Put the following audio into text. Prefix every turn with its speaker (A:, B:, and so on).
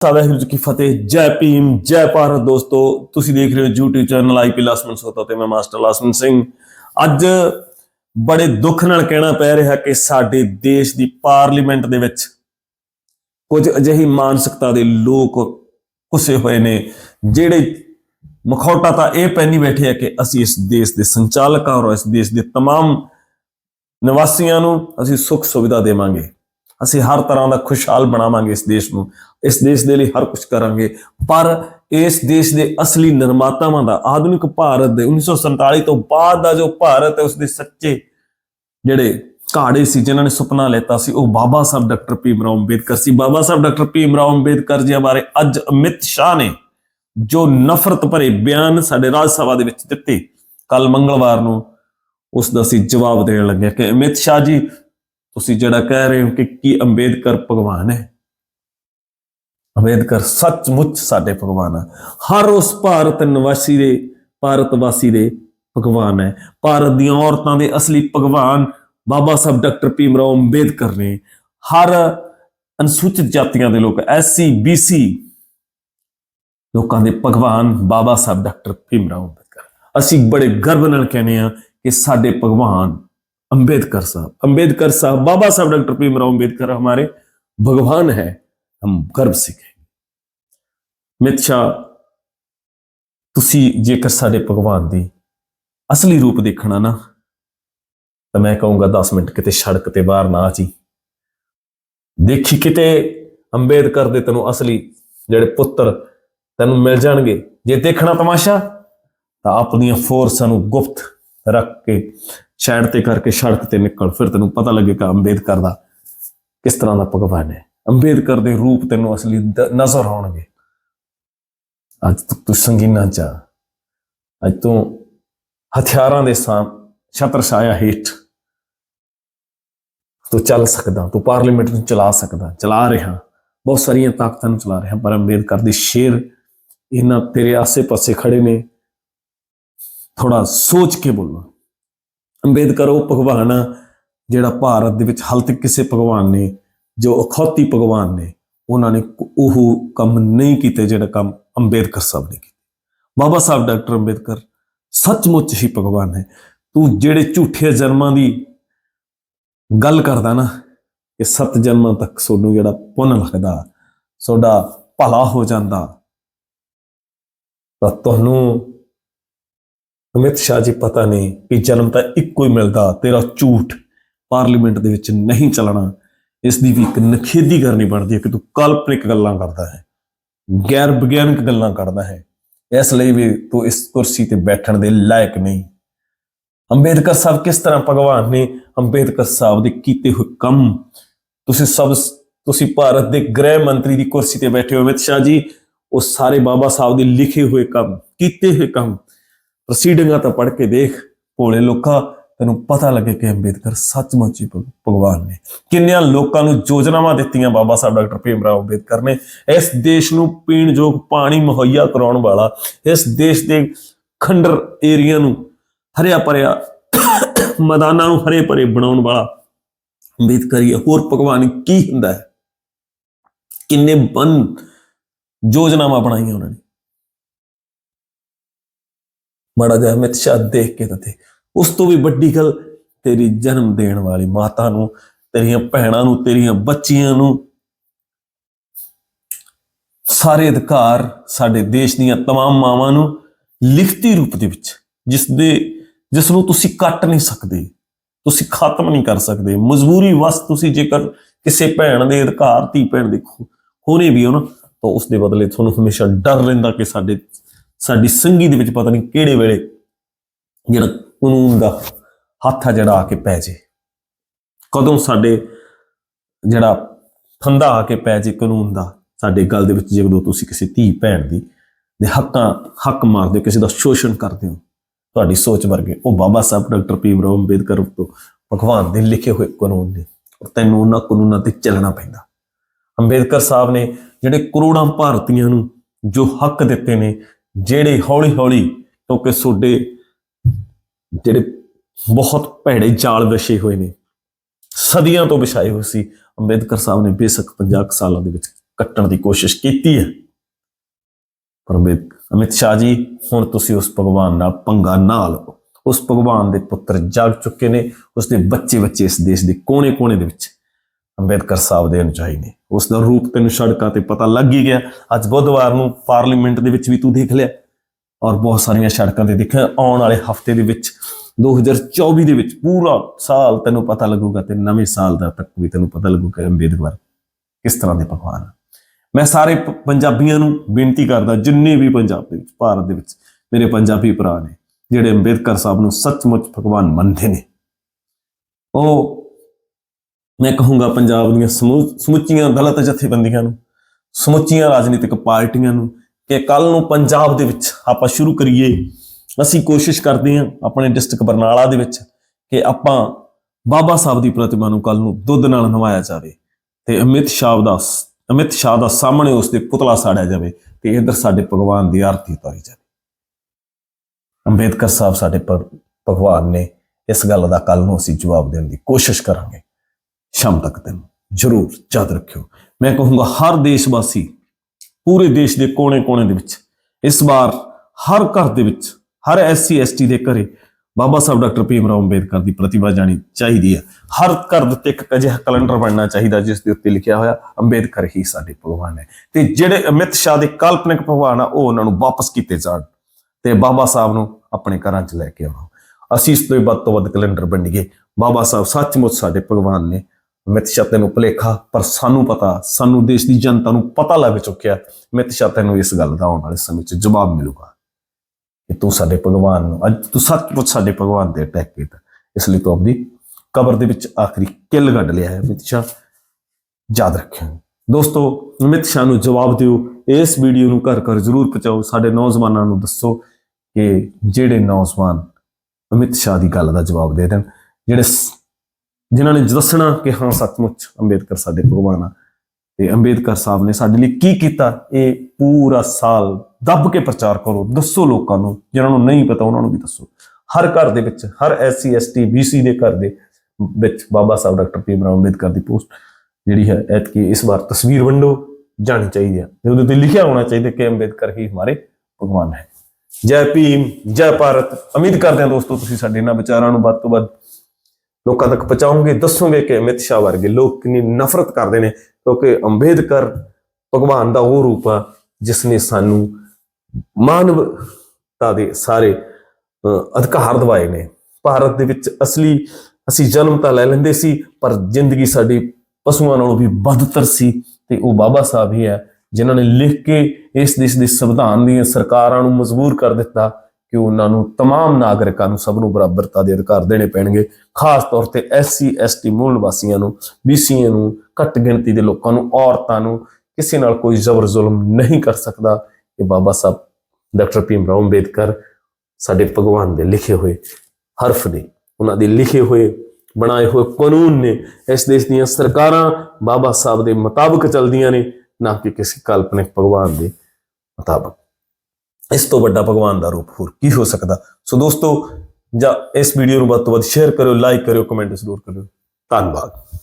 A: ਵਾਹਿਗੁਰੂ ਜੀ ਕੀ ਫਤਿਹ ਜੈ ਭੀਮ ਜੈ ਭਾਰਤ ਦੋਸਤੋ ਤੁਸੀਂ ਦੇਖ ਰਹੇ ਹੋ YouTube ਚੈਨਲ ਆਈਪੀ ਲਾਸਮਨ ਸੋਤਾ ਤੇ ਮੈਂ ਮਾਸਟਰ ਲਾਸਮਨ ਸਿੰਘ ਅੱਜ ਬੜੇ ਦੁੱਖ ਨਾਲ ਕਹਿਣਾ ਪੈ ਰਿਹਾ ਕਿ ਸਾਡੇ ਦੇਸ਼ ਦੀ ਪਾਰਲੀਮੈਂਟ ਦੇ ਵਿੱਚ ਕੁਝ ਅਜਿਹੀ ਮਾਨਸਿਕਤਾ ਦੇ ਲੋਕ ਘੁਸੇ ਹੋਏ ਨੇ ਜਿਹੜੇ ਮਖੌਟਾ ਤਾਂ ਇਹ ਪੈਣੀ ਬੈਠੇ ਆ ਕਿ ਅਸੀਂ ਇਸ ਦੇਸ਼ ਦੇ ਸੰਚਾਲਕਾਂ ਔਰ ਇਸ ਦੇਸ਼ ਦੇ तमाम ਨਿਵਾਸੀਆਂ ਨੂੰ ਅਸੀਂ ਸੁੱਖ ਸੁਵਿਧਾ ਦੇਵਾਂਗੇ ਅਸੀਂ ਹਰ ਤਰ੍ਹਾਂ ਦਾ ਖੁਸ਼ਹਾਲ ਬਣਾਵਾਂਗੇ ਇਸ ਦੇਸ਼ ਨੂੰ, ਇਸ ਦੇਸ਼ ਦੇ ਲਈ ਹਰ ਕੁਝ ਕਰਾਂਗੇ। ਪਰ ਇਸ ਦੇਸ਼ ਦੇ ਅਸਲੀ ਨਿਰਮਾਤਾਵਾਂ ਦਾ ਆਧੁਨਿਕ ਭਾਰਤ ਦੇ 1947 ਤੋਂ ਬਾਅਦ ਦਾ ਜੋ ਭਾਰਤ ਹੈ, ਉਸ ਦੇ ਸੱਚੇ ਜਿਹੜੇ ਘਾੜੇ ਸੀ, ਜਿਨ੍ਹਾਂ ਨੇ ਸੁਪਨਾ ਲੈਤਾ ਸੀ, ਉਹ ਬਾਬਾ ਸਾਹਿਬ ਡਾਕਟਰ ਭੀਮ ਰਾਓ ਅੰਬੇਦਕਰ ਸੀ। ਬਾਬਾ ਸਾਹਿਬ ਡਾਕਟਰ ਭੀਮ ਰਾਓ ਅੰਬੇਦਕਰ ਜੀ ਬਾਰੇ ਅੱਜ ਅਮਿਤ ਸ਼ਾਹ ਨੇ ਜੋ ਨਫ਼ਰਤ ਭਰੇ ਬਿਆਨ ਸਾਡੇ ਰਾਜ ਸਭਾ ਦੇ ਵਿੱਚ ਦਿੱਤੇ ਕੱਲ ਮੰਗਲਵਾਰ ਨੂੰ ਉਸ ਦਾ ਅਸੀਂ ਜਵਾਬ ਦੇਣ ਲੱਗੇ ਕਿ ਅਮਿਤ ਸ਼ਾਹ ਜੀ ਤੁਸੀਂ ਜਿਹੜਾ ਕਹਿ ਰਹੇ ਹੋ ਕਿ ਕੀ ਅੰਬੇਦਕਰ ਭਗਵਾਨ ਹੈ? ਅੰਬੇਦਕਰ ਸੱਚਮੁੱਚ ਸਾਡੇ ਭਗਵਾਨ ਹੈ ਹਰ ਉਸ ਭਾਰਤ ਨਿਵਾਸੀ ਦੇ, ਭਾਰਤ ਵਾਸੀ ਦੇ ਭਗਵਾਨ ਹੈ। ਭਾਰਤ ਦੀਆਂ ਔਰਤਾਂ ਦੇ ਅਸਲੀ ਭਗਵਾਨ ਬਾਬਾ ਸਾਹਿਬ ਡਾਕਟਰ ਭੀਮ ਰਾਓ ਅੰਬੇਦਕਰ ਨੇ। ਹਰ ਅਨੁਸੂਚਿਤ ਜਾਤੀਆਂ ਦੇ ਲੋਕ ਐਸਸੀ ਬੀਸੀ ਲੋਕਾਂ ਦੇ ਭਗਵਾਨ ਬਾਬਾ ਸਾਹਿਬ ਡਾਕਟਰ ਭੀਮ ਰਾਓ ਅੰਬੇਦਕਰ। ਅਸੀਂ ਬੜੇ ਗਰਵ ਨਾਲ ਕਹਿੰਦੇ ਆ ਕਿ ਸਾਡੇ ਭਗਵਾਨ अंबेडकर साहब अंबेडकर साहब बाबा साहब डॉक्टर भीमराव अंबेडकर हमारे भगवान है हम गर्व से कहेंगे ਮਿਤ ਸ਼ਾਹ ਤੁਸੀਂ ਜੇਕਰ ਸਾਡੇ ਭਗਵਾਨ ਦੀ ਅਸਲੀ ਰੂਪ ਦੇਖਣਾ ਨਾ ਤਾਂ ਮੈਂ ਕਹੂੰਗਾ 10 ਮਿੰਟ ਕਿਤੇ ਸੜਕ ਤੇ ਬਾਹਰ ਨਾ ਜੀ ਦੇਖੀ ਕਿਤੇ ਅੰਬੇਦਕਰ ਦੇ ਤੈਨੂੰ ਅਸਲੀ ਜਿਹੜੇ ਪੁੱਤਰ ਤੈਨੂੰ ਮਿਲ ਜਾਣਗੇ ਜੇ ਦੇਖਣਾ ਤਮਾਸ਼ਾ ਤਾਂ ਆਪਣੀਆਂ ਫੋਰਸਾਂ ਨੂੰ ਗੁਪਤ ਰੱਖ ਕੇ ਸਾਈਡ ਤੇ ਕਰਕੇ ਸੜਕ ਤੇ ਨਿਕਲ, ਫਿਰ ਤੈਨੂੰ ਪਤਾ ਲੱਗੇਗਾ ਅੰਬੇਦਕਰ ਦਾ ਕਿਸ ਤਰ੍ਹਾਂ ਦਾ ਭਗਵਾਨ ਹੈ। ਅੰਬੇਦਕਰ ਦੇ ਰੂਪ ਤੈਨੂੰ ਅਸਲੀ ਨਜ਼ਰ ਆਉਣਗੇ। ਅੱਜ ਤੱਕ ਤੂੰ ਸੰਗੀਨਾ ਜਾ ਅੱਜ ਤੋਂ ਹਥਿਆਰਾਂ ਦੇ ਸਾਹ ਛਤਰ ਛਾਇਆ ਹੇਠ ਤੂੰ ਚੱਲ ਸਕਦਾ, ਤੂੰ ਪਾਰਲੀਮੈਂਟ ਨੂੰ ਚਲਾ ਸਕਦਾ, ਚਲਾ ਰਿਹਾ। ਬਹੁਤ ਸਾਰੀਆਂ ਤਾਕਤਾਂ ਨੂੰ ਚਲਾ ਰਿਹਾ, ਪਰ ਅੰਬੇਦਕਰ ਦੇ ਸ਼ੇਰ ਇਹਨਾਂ ਤੇਰੇ ਆਸੇ-ਪਾਸੇ ਖੜੇ ਨੇ। ਥੋੜਾ ਸੋਚ ਕੇ ਬੋਲੋ। ਅੰਬੇਦਕਰ ਉਹ ਭਗਵਾਨ ਆ, ਜਿਹੜਾ ਭਾਰਤ ਦੇ ਵਿੱਚ ਹਾਲ ਤੱਕ ਕਿਸੇ ਭਗਵਾਨ ਨੇ, ਜੋ ਅਖੌਤੀ ਭਗਵਾਨ ਨੇ, ਉਹਨਾਂ ਨੇ ਉਹ ਕੰਮ ਨਹੀਂ ਕੀਤੇ ਜਿਹੜਾ ਕੰਮ ਅੰਬੇਦਕਰ ਸਾਹਿਬ ਨੇ ਕੀਤਾ। ਬਾਬਾ ਸਾਹਿਬ ਡਾਕਟਰ ਅੰਬੇਦਕਰ ਸੱਚਮੁੱਚ ਹੀ ਭਗਵਾਨ ਹੈ ਤੂੰ ਜਿਹੜੇ ਝੂਠੇ ਜਨਮਾਂ ਦੀ ਗੱਲ ਕਰਦਾ ਨਾ, ਇਹ ਸੱਤ ਜਨਮਾਂ ਤੱਕ ਸੋਨੂੰ ਜਿਹੜਾ ਪੁੰਨ ਲੱਗਦਾ, ਸੋਡਾ ਭਲਾ ਹੋ ਜਾਂਦਾ, ਤਾਂ ਤੁਹਾਨੂੰ ਅਮਿਤ ਸ਼ਾਹ ਜੀ, ਪਤਾ ਨਹੀਂ ਕਿ ਜਨਮ ਤਾਂ ਇੱਕੋ ਹੀ ਮਿਲਦਾ, ਤੇਰਾ ਝੂਠ ਪਾਰਲੀਮੈਂਟ ਦੇ ਵਿੱਚ ਨਹੀਂ ਚੱਲਣਾ। ਇਸ ਦੀ ਵੀ ਇੱਕ ਨਖੇਦੀ ਕਰਨੀ ਬਣਦੀ ਹੈ ਕਿ ਤੂੰ ਕਾਲਪਨਿਕ ਗੱਲਾਂ ਕਰਦਾ ਹੈ। ਗੈਰ ਵਿਗਿਆਨਕ ਗੱਲਾਂ ਕਰਦਾ ਹੈ। ਇਸ ਲਈ ਵੀ ਤੂੰ ਇਸ ਕੁਰਸੀ ਤੇ ਬੈਠਣ ਦੇ ਲਾਇਕ ਨਹੀਂ। ਅੰਬੇਦਕਰ ਸਾਹਿਬ ਕਿਸ ਤਰ੍ਹਾਂ ਭਗਵਾਨ ਨੇ ਅੰਬੇਦਕਰ ਸਾਹਿਬ ਦੇ ਕੀਤੇ ਹੋਏ ਕੰਮ? ਤੁਸੀਂ ਸਭ ਤੁਸੀਂ ਭਾਰਤ ਦੇ ਗ੍ਰਹਿ ਮੰਤਰੀ ਦੀ ਕੁਰਸੀ ਤੇ ਬੈਠੇ ਹੋ, ਅਮਿਤ ਸ਼ਾਹ ਜੀ। ਉਹ ਸਾਰੇ ਬਾਬਾ ਸਾਹਿਬ ਦੇ ਲਿਖੇ ਹੋਏ ਕੰਮ, ਕੀਤੇ ਹੋਏ ਕੰਮ। ਪ੍ਰੋਸੀਡਿੰਗਾਂ ਤਾਂ ਪੜ੍ਹ ਕੇ ਦੇਖ ਭੋਲੇ ਲੋਕਾਂ, ਤੈਨੂੰ ਪਤਾ ਲੱਗੇ ਕਿ ਅੰਬੇਦਕਰ ਸੱਚਮੁੱਚ ਹੀ ਭਗਵਾਨ ਨੇ। ਕਿੰਨਿਆਂ ਲੋਕਾਂ ਨੂੰ ਯੋਜਨਾਵਾਂ ਦਿੱਤੀਆਂ ਬਾਬਾ ਸਾਹਿਬ ਡਾਕਟਰ ਭੀਮ ਰਾਓ ਅੰਬੇਦਕਰ ਨੇ। ਇਸ ਦੇਸ਼ ਨੂੰ ਪੀਣ ਯੋਗ ਪਾਣੀ ਮੁਹੱਈਆ ਕਰਾਉਣ ਵਾਲਾ, ਇਸ ਦੇਸ਼ ਦੇ ਖੰਡਰ ਏਰੀਆ ਨੂੰ ਹਰਿਆ ਭਰਿਆ, ਮੈਦਾਨਾਂ ਨੂੰ ਹਰੇ ਭਰੇ ਬਣਾਉਣ ਵਾਲਾ ਅੰਬੇਦਕਰ ਹੋਰ ਭਗਵਾਨ ਕੀ ਹੁੰਦਾ ਹੈ? ਕਿੰਨੇ ਬਨ ਯੋਜਨਾਵਾਂ ਬਣਾਈਆਂ ਉਹਨਾਂ ਨੇ। ਮਾੜਾ ਜਿਹਾ ਅਮਿਤ ਸ਼ਾਹ ਦੇਖ ਕੇ ਤਾਂ ਦੇਖ ਉਸ ਤੋਂ ਵੀ ਵੱਡੀ ਗੱਲ ਤੇਰੀ ਜਨਮ ਦੇਣ ਵਾਲੀ ਮਾਤਾ ਨੂੰ ਤੇਰੀਆਂ ਭੈਣਾਂ ਨੂੰ ਤੇਰੀਆਂ ਬੱਚੀਆਂ ਨੂੰ ਸਾਰੇ ਅਧਿਕਾਰ ਸਾਡੇ ਦੇਸ਼ ਦੀਆਂ तमाम ਮਾਵਾਂ ਨੂੰ ਲਿਖਤੀ ਰੂਪ ਦੇ ਵਿੱਚ ਜਿਸ ਦੇ ਜਿਸ ਨੂੰ ਤੁਸੀਂ ਕੱਟ ਨਹੀਂ ਸਕਦੇ ਤੁਸੀਂ ਖਤਮ ਨਹੀਂ ਕਰ ਸਕਦੇ ਮਜਬੂਰੀ ਵਸ ਤੁਸੀਂ ਜੇਕਰ ਕਿਸੇ ਭੈਣ ਦੇ ਅਧਿਕਾਰ ਧੀ ਭੈਣ ਦੇ ਖੋ- ਖੋਣੇ ਵੀ ਹੋ ਨਾ ਤਾਂ ਉਸ ਦੇ ਬਦਲੇ ਤੁਹਾਨੂੰ ਹਮੇਸ਼ਾ ਡਰ ਰਹਿੰਦਾ ਕਿ ਸਾਡੇ ਸਾਡੀ ਸੰਗੀ ਦੇ ਵਿੱਚ ਪਤਾ ਨਹੀਂ ਕਿਹੜੇ ਵੇਲੇ ਜਿਹੜਾ ਕਾਨੂੰਨ ਦਾ ਹੱਥ ਆ ਜਿਹੜਾ ਆ ਕੇ ਪੈ ਜੇ। ਕਦੋਂ ਸਾਡੇ ਜਿਹੜਾ ਫੰਦਾ ਆ ਕੇ ਪੈ ਜੇ ਕਾਨੂੰਨ ਦਾ, ਸਾਡੇ ਗੱਲ ਦੇ ਵਿੱਚ ਜਦੋਂ ਤੁਸੀਂ ਕਿਸੇ ਧੀ ਭੈਣ ਦੀ ਦੇ ਹੱਕਾਂ, ਹੱਕ ਮਾਰਦੇ ਹੋ, ਕਿਸੇ ਦਾ ਸ਼ੋਸ਼ਣ ਕਰਦੇ ਹੋ, ਤੁਹਾਡੀ ਸੋਚ ਵਰਗੇ, ਉਹ ਬਾਬਾ ਸਾਹਿਬ, ਡਾਕਟਰ ਭੀਮ ਰਾਓ ਅੰਬੇਦਕਰ ਤੋਂ ਭਗਵਾਨ ਦੇ ਲਿਖੇ ਹੋਏ ਕਾਨੂੰਨ ਨੇ, ਔਰ ਤੈਨੂੰ ਉਹਨਾਂ ਕਾਨੂੰਨਾਂ ਤੇ ਚੱਲਣਾ ਪੈਂਦਾ। ਅੰਬੇਦਕਰ ਸਾਹਿਬ ਨੇ ਜਿਹੜੇ ਕਰੋੜਾਂ ਭਾਰਤੀਆਂ ਨੂੰ ਜੋ ਹੱਕ ਦਿੱਤੇ ਨੇ ਜਿਹੜੇ ਹੌਲੀ ਹੌਲੀ ਕਿਉਂਕਿ ਤੁਹਾਡੇ ਜਿਹੜੇ ਬਹੁਤ ਭੈੜੇ ਜਾਲ ਵਿਛੇ ਹੋਏ ਨੇ, ਸਦੀਆਂ ਤੋਂ ਵਿਛਾਏ ਹੋਏ ਸੀ, ਅੰਬੇਦਕਰ ਸਾਹਿਬ ਨੇ ਬੇਸ਼ੱਕ 50 ਕੁ ਸਾਲਾਂ ਦੇ ਵਿੱਚ ਕੱਟਣ ਦੀ ਕੋਸ਼ਿਸ਼ ਕੀਤੀ ਹੈ। ਪਰ ਅਮਿਤ ਅਮਿਤ ਸ਼ਾਹ ਜੀ, ਹੁਣ ਤੁਸੀਂ ਉਸ ਭਗਵਾਨ ਨਾਲ ਪੰਗਾ ਨਾ ਲਓ। ਉਸ ਭਗਵਾਨ ਦੇ ਪੁੱਤਰ ਜਾਗ ਚੁੱਕੇ ਨੇ ਉਸ ਦੇ ਬੱਚੇ ਬੱਚੇ ਇਸ ਦੇਸ਼ ਦੇ ਕੋਨੇ-ਕੋਨੇ ਦੇ ਵਿੱਚ ਅੰਬੇਦਕਰ ਸਾਹਿਬ ਦੇ ਅਨੁਚਾਈ ਨੇ। ਉਸ ਦਾ ਰੂਪ ਤੈਨੂੰ ਸੜਕਾਂ ਤੇ ਪਤਾ ਲੱਗ ਹੀ ਗਿਆ। ਅੱਜ ਬੁੱਧਵਾਰ ਨੂੰ ਪਾਰਲੀਮੈਂਟ ਦੇ ਵਿੱਚ ਵੀ ਤੂੰ ਦੇਖ ਲਿਆ। ਔਰ ਬਹੁਤ ਸਾਰੀਆਂ ਸੜਕਾਂ ਤੇ ਦੇਖਿਆ, ਆਉਣ ਵਾਲੇ ਹਫ਼ਤੇ ਦੇ ਵਿੱਚ 2024 ਦੇ ਵਿੱਚ ਪੂਰਾ ਸਾਲ ਤੈਨੂੰ ਪਤਾ ਲੱਗੂਗਾ ਤੇ ਨਵੇਂ ਸਾਲ ਦਾ ਤੱਕ ਵੀ ਤੈਨੂੰ ਪਤਾ ਲੱਗੂਗਾ ਅੰਬੇਦਕਰ ਕਿਸ ਤਰ੍ਹਾਂ ਦੇ ਭਗਵਾਨ ਹਨ। ਮੈਂ ਸਾਰੇ ਪ- ਪੰਜਾਬੀਆਂ ਨੂੰ ਬੇਨਤੀ ਕਰਦਾ, ਜਿੰਨੇ ਵੀ ਪੰਜਾਬ ਦੇ ਵਿੱਚ, ਭਾਰਤ ਦੇ ਵਿੱਚ ਮੇਰੇ ਪੰਜਾਬੀ ਭਰਾ ਨੇ, ਜਿਹੜੇ ਅੰਬੇਦਕਰ ਸਾਹਿਬ ਨੂੰ ਸੱਚਮੁੱਚ ਭਗਵਾਨ ਮੰਨਦੇ ਨੇ, ਉਹ ਮੈਂ ਕਹੂੰਗਾ ਪੰਜਾਬ ਦੀਆਂ ਸਮੂਹ- ਸਮੁੱਚੀਆਂ ਦਲਿਤ ਜਥੇਬੰਦੀਆਂ ਨੂੰ, ਸਮੁੱਚੀਆਂ ਰਾਜਨੀਤਿਕ ਪਾਰਟੀਆਂ ਨੂੰ ਕਿ ਕੱਲ ਨੂੰ ਪੰਜਾਬ ਦੇ ਵਿੱਚ ਆਪਾਂ ਸ਼ੁਰੂ ਕਰੀਏ। ਅਸੀਂ ਕੋਸ਼ਿਸ਼ ਕਰਦੇ ਹਾਂ ਆਪਣੇ ਡਿਸਟ੍ਰਿਕਟ ਬਰਨਾਲਾ ਦੇ ਵਿੱਚ ਕਿ ਆਪਾਂ ਬਾਬਾ ਸਾਹਿਬ ਦੀ ਪ੍ਰਤਿਮਾ ਨੂੰ ਕੱਲ ਨੂੰ ਦੁੱਧ ਨਾਲ ਨਵਾਇਆ ਜਾਵੇ ਤੇ ਅਮਿਤ ਸ਼ਾਹ ਦਾ ਅਮਿਤ ਸ਼ਾਹ ਦਾ ਸਾਹਮਣੇ ਉਸ ਦੇ ਪੁਤਲਾ ਸਾੜਿਆ ਜਾਵੇ ਤੇ ਇਧਰ ਸਾਡੇ ਭਗਵਾਨ ਦੀ ਆਰਤੀ ਉਤਾਰੀ ਜਾਵੇ। ਅੰਬੇਦਕਰ ਸਾਹਿਬ ਸਾਡੇ ਪਰ ਭਗਵਾਨ ਨੇ ਇਸ ਗੱਲ ਦਾ ਕੱਲ ਨੂੰ ਅਸੀਂ ਜਵਾਬ ਦੇਣ ਦੀ ਕੋਸ਼ਿਸ਼ ਕਰਾਂਗੇ। ਸ਼ਾਮ ਤੱਕ ਤੈਨੂੰ। ਜ਼ਰੂਰ, ਯਾਦ ਰੱਖਿਓ। ਮੈਂ ਕਹੂੰਗਾ, ਹਰ ਦੇਸ਼ ਵਾਸੀ ਪੂਰੇ ਦੇਸ਼ ਦੇ ਕੋਨੇ-ਕੋਨੇ ਦੇ ਵਿੱਚ, ਇਸ ਵਾਰ ਹਰ ਘਰ ਦੇ ਵਿੱਚ, ਹਰ ਐਸਸੀ, ਐਸਟੀ ਦੇ ਘਰੇ ਬਾਬਾ ਸਾਹਿਬ ਡਾਕਟਰ ਭੀਮ ਰਾਓ ਅੰਬੇਦਕਰ ਦੀ ਪ੍ਰਤਿਭਾ ਜਾਣੀ ਚਾਹੀਦੀ ਹੈ। ਹਰ ਘਰ ਦੇ ਉੱਤੇ ਇੱਕ ਅਜਿਹਾ ਕੈਲੰਡਰ ਬਣਨਾ ਚਾਹੀਦਾ, ਜਿਸ ਦੇ ਉੱਤੇ ਲਿਖਿਆ ਹੋਇਆ, ਅੰਬੇਦਕਰ ਹੀ ਸਾਡੇ ਭਗਵਾਨ ਹੈ। ਤੇ ਜਿਹੜੇ ਅਮਿਤ ਸ਼ਾਹ ਦੇ ਕਾਲਪਨਿਕ ਭਗਵਾਨ ਆ, ਉਹ ਉਹਨਾਂ ਨੂੰ ਵਾਪਸ ਕੀਤੇ ਜਾਣ ਤੇ ਬਾਬਾ ਸਾਹਿਬ ਨੂੰ ਆਪਣੇ ਘਰਾਂ 'ਚ ਲੈ ਕੇ ਆਉਣਾ। ਅਸੀਂ ਇਸ ਤੋਂ ਵੀ ਵੱਧ ਤੋਂ ਵੱਧ ਕੈਲੰਡਰ ਬਣੀਏ। ਬਾਬਾ ਸਾਹਿਬ ਸੱਚਮੁੱਚ ਸਾਡੇ ਭਗਵਾਨ ਨੇ ਅਮਿਤ ਸ਼ਾਹ ਤੈਨੂੰ ਭੁਲੇਖਾ, ਪਰ ਸਾਨੂੰ ਪਤਾ, ਸਾਨੂੰ ਦੇਸ਼ ਦੀ ਜਨਤਾ ਨੂੰ ਪਤਾ ਲੱਗ ਚੁੱਕਿਆ ਅਮਿਤ ਸ਼ਾਹ ਤੈਨੂੰ ਇਸ ਗੱਲ ਦਾ ਆਉਣ ਵਾਲੇ ਸਮੇਂ 'ਚ ਜਵਾਬ ਮਿਲੂਗਾ ਕਿ ਤੂੰ ਸਾਡੇ ਭਗਵਾਨ ਨੂੰ, ਅੱਜ ਤੂੰ ਸੱਚਮੁੱਚ ਸਾਡੇ ਭਗਵਾਨ ਤੇ ਅਟੈਕ ਕੀਤਾ ਇਸ ਲਈ ਤੂੰ ਆਪਣੀ ਕਬਰ ਦੇ ਵਿੱਚ ਆਖਰੀ ਕਿੱਲ ਕੱਢ ਲਿਆ ਹੈ ਅਮਿਤ ਸ਼ਾਹ। ਯਾਦ ਰੱਖਿਓ। ਦੋਸਤੋ ਅਮਿਤ ਸ਼ਾਹ ਨੂੰ ਜਵਾਬ ਦਿਓ। ਇਸ ਵੀਡੀਓ ਨੂੰ ਘਰ ਘਰ ਜ਼ਰੂਰ ਪਹੁੰਚਾਓ। ਸਾਡੇ ਨੌਜਵਾਨਾਂ ਨੂੰ ਦੱਸੋ ਕਿ ਜਿਹੜੇ ਨੌਜਵਾਨ ਅਮਿਤ ਸ਼ਾਹ ਦੀ ਗੱਲ ਦਾ ਜਵਾਬ ਦੇ ਦੇਣ, ਜਿਹੜੇ ਜਿਨ੍ਹਾਂ ਨੇ ਦੱਸਣਾ ਕਿ ਹਾਂ, ਸੱਚਮੁੱਚ ਅੰਬੇਦਕਰ ਸਾਡੇ ਭਗਵਾਨ ਆ। ਤੇ ਅੰਬੇਦਕਰ ਸਾਹਿਬ ਨੇ ਸਾਡੇ ਲਈ ਕੀ ਕੀਤਾ? ਇਹ ਪੂਰਾ ਸਾਲ ਦੱਬ ਕੇ ਪ੍ਰਚਾਰ ਕਰੋ। ਦੱਸੋ ਲੋਕਾਂ ਨੂੰ, ਜਿਨ੍ਹਾਂ ਨੂੰ ਨਹੀਂ ਪਤਾ, ਉਹਨਾਂ ਨੂੰ ਵੀ ਦੱਸੋ। ਹਰ ਘਰ ਦੇ ਵਿੱਚ, ਹਰ ਐਸਸੀ, ਐਸਟੀ, ਬੀਸੀ ਦੇ ਘਰ ਦੇ ਵਿੱਚ ਬਾਬਾ ਸਾਹਿਬ ਡਾਕਟਰ ਭੀਮ ਰਾਓ ਅੰਬੇਦਕਰ ਦੀ ਪੋਸਟ ਜਿਹੜੀ ਹੈ, ਐਤਕੀ ਇਸ ਵਾਰ ਤਸਵੀਰ ਵੰਡੋ, ਜਾਣੀ ਚਾਹੀਦੀ ਹੈ। ਤੇ ਉਹਦੇ ਤੇ ਲਿਖਿਆ ਹੋਣਾ ਚਾਹੀਦਾ ਕਿ ਅੰਬੇਦਕਰ ਹੀ ਹਮਾਰੇ ਭਗਵਾਨ ਹੈ। ਜੈ ਭੀਮ, ਜੈ ਭਾਰਤ। ਉਮੀਦ ਕਰਦੇ ਹਾਂ ਦੋਸਤੋ, ਤੁਸੀਂ ਸਾਡੇ ਇਹਨਾਂ ਵਿਚਾਰਾਂ ਨੂੰ ਵੱਧ ਤੋਂ ਵੱਧ ਲੋਕਾਂ ਤੱਕ ਪਹੁੰਚਾਉਂਗੇ ਦੱਸੋਗੇ ਕਿ ਅਮਿਤ ਸ਼ਾਹ ਵਰਗੇ ਲੋਕ ਕਿੰਨੀ ਨਫ਼ਰਤ ਕਰਦੇ ਨੇ ਕਿਉਂਕਿ ਅੰਬੇਦਕਰ ਭਗਵਾਨ ਦਾ ਉਹ ਰੂਪ ਆ ਜਿਸ ਨੇ ਸਾਨੂੰ ਮਾਨਵਤਾ ਦੇ ਸਾਰੇ ਅਹ, ਅਧਿਕਾਰ ਦਿਵਾਏ ਨੇ। ਭਾਰਤ ਦੇ ਵਿੱਚ ਅਸਲੀ ਅਸੀਂ ਜਨਮ ਤਾਂ ਲੈ ਲੈਂਦੇ ਸੀ ਪਰ ਜ਼ਿੰਦਗੀ ਸਾਡੀ ਪਸ਼ੂਆਂ ਨਾਲੋਂ ਵੀ ਵੱਧਤਰ ਸੀ ਤੇ ਉਹ ਬਾਬਾ ਸਾਹਿਬ ਹੀ ਹੈ ਜਿਨ੍ਹਾਂ ਨੇ ਲਿਖ ਕੇ ਇਸ ਦੇਸ਼ ਦੇ ਸੰਵਿਧਾਨ ਦੀਆਂ ਸਰਕਾਰਾਂ ਨੂੰ ਮਜਬੂਰ ਕਰ ਦਿੱਤਾ। ਕਿ ਉਹਨਾਂ ਨੂੰ तमाम ਨਾਗਰਿਕਾਂ ਨੂੰ ਸਭ ਨੂੰ ਬਰਾਬਰਤਾ ਦੇ ਅਧਿਕਾਰ ਦੇਣੇ ਪੈਣਗੇ ਖਾਸ ਤੌਰ ਤੇ ਐਸਸੀ ਐਸਟੀ ਮੂਲ ਨਿਵਾਸੀਆਂ ਨੂੰ ਬੀਸੀਆਂ ਨੂੰ ਘੱਟ ਗਿਣਤੀ ਦੇ ਲੋਕਾਂ ਨੂੰ ਔਰਤਾਂ ਨੂੰ ਕਿਸੇ ਨਾਲ ਕੋਈ ਜ਼ਬਰ ਜ਼ੁਲਮ ਨਹੀਂ ਕਰ ਸਕਦਾ ਇਹ ਬਾਬਾ ਸਾਹਿਬ ਡਾਕਟਰ ਭੀਮ ਰਾਓ ਅੰਬੇਦਕਰ ਸਾਡੇ ਭਗਵਾਨ ਦੇ ਲਿਖੇ ਹੋਏ ਹਰਫ ਨੇ ਉਹਨਾਂ ਦੇ ਲਿਖੇ ਹੋਏ ਬਣਾਏ ਹੋਏ ਕਾਨੂੰਨ ਨੇ ਇਸ ਦੇਸ਼ ਦੀਆਂ ਸਰਕਾਰਾਂ ਬਾਬਾ ਸਾਹਿਬ ਦੇ ਮੁਤਾਬਕ ਚੱਲਦੀਆਂ ਨੇ ਨਾ ਕਿ ਕਿਸੇ ਕਾਲਪਨਿਕ ਭਗਵਾਨ ਦੇ ਮੁਤਾਬਕ ਇਸ ਤੋਂ ਵੱਡਾ ਭਗਵਾਨ ਦਾ ਰੂਪ ਹੋਰ ਕੀ ਹੋ ਸਕਦਾ? ਸੋ ਦੋਸਤੋ, ਜਾਂ ਇਸ ਵੀਡੀਓ ਨੂੰ ਵੱਧ ਤੋਂ ਵੱਧ ਸ਼ੇਅਰ ਕਰਿਓ ਲਾਈਕ ਕਰਿਓ ਕਮੈਂਟ ਜ਼ਰੂਰ ਕਰਿਓ। ਧੰਨਵਾਦ।